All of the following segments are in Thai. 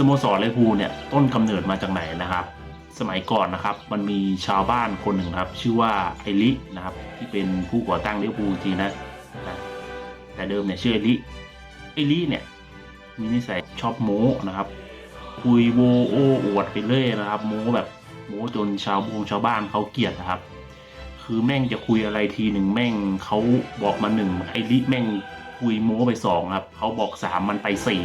สโมสรเวอร์พูเนี่ยต้นกำเนิดมาจากไหนนะครับ สมัยก่อนนะครับมันมีชาวบ้านคนหนึ่งครับ ชื่อว่าไอรินะครับที่เป็นผู้ก่อตั้งเวอร์พูจริงนะนะแต่เดิมเนี่ยชื่อไอริไอริเนี่ยมีนิสัยชอบโม้นะครับ คุยโวโอ้อวดไปเรื่อยนะครับ โม้แบบโม้จนชาวบงชาวบ้านเขาเกลียดนะครับ คือแม่งจะคุยอะไรทีหนึ่งแม่งเขาบอกมาหนึ่งไอริแม่งคุยโม้ไปสองครับเขาบอกสามมันไปสี่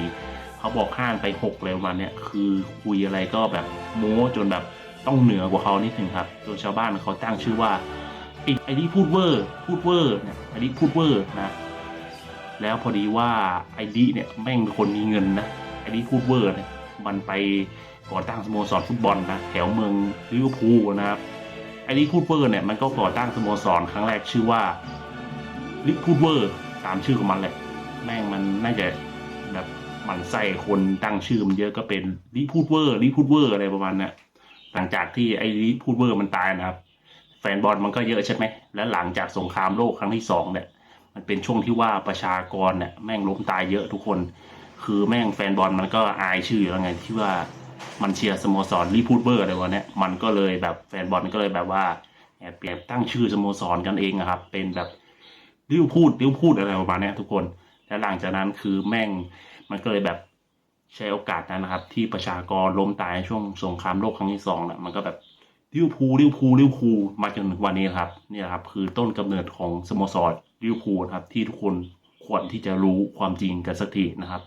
เขาบอกห้าไปหกเลยประมาเนี้ยคือคุยอะไรก็แบบโม้จนแบบต้องเหนือกว่าเขานิดนึงครับจนชาวบ้านเขาตั้งชื่อว่าไอไอริพูดเวอร์พูดเวอร์เนี่ยไอริพูดเวอร์นะแล้วพอดีว่าไอริเนี่ยแม่งเป็นคนมีเงินนะไอริพูดเวอร์เนี่ยมันไปก่อตั้งสโมสรฟุตบอลนะแถวเมืองลิเวอร์พูลนะครับไอริพูดเวอร์เนี่ยมันก็ก่อตั้งสโมสรครั้งแรกชื่อว่าลิพูดเวอร์ตามชื่อของมันแหละแม่งมันน่าจะแบบ หมันไส้คนตั้งชื่อมันเยอะก็เป็นลิพูดเวอร์ลิพูดเวอร์อะไรประมาณเนี้หลังจากที่ไอ้ลิพูดเวอร์มันตายนะครับ แฟนบอลมันก็เยอะใช่ไหมและหลังจากสงครามโลกครั้งที่สองเนี่ยมันเป็นช่วงที่ว่าประชากรเนี่ยแม่งล้มตายเยอะทุกคน คือแม่งแฟนบอลมันก็อายชื่อแล้วไงที่ว่ามันเชียร์สโมสรรีพูดเบอร์อะไรวะเนี่ยมันก็เลยแบบแฟนบอลก็เลยแบบว่าแอบเปลี่ยนตั้งชื่อสโมสรกันเองอะครับ เป็นแบบริ้วพูดริ้วพูดอะไรประมาณนี้ทุกคน และหลังจากนั้นคือแม่งมันก็เลยแบบใช้โอกาสนั้นนะครับ ที่ประชากรล้มตายในช่วงสงครามโลกครั้งที่สองนะมันก็แบบริ้วพูริ้วพูริ้วพูมาจนถึงวันนี้ครับเนี่ยครับ คือต้นกำเนิดของสโมสรริ้วพูครับที่ทุกคนควรที่จะรู้ความจริงกันสักทีนะครับ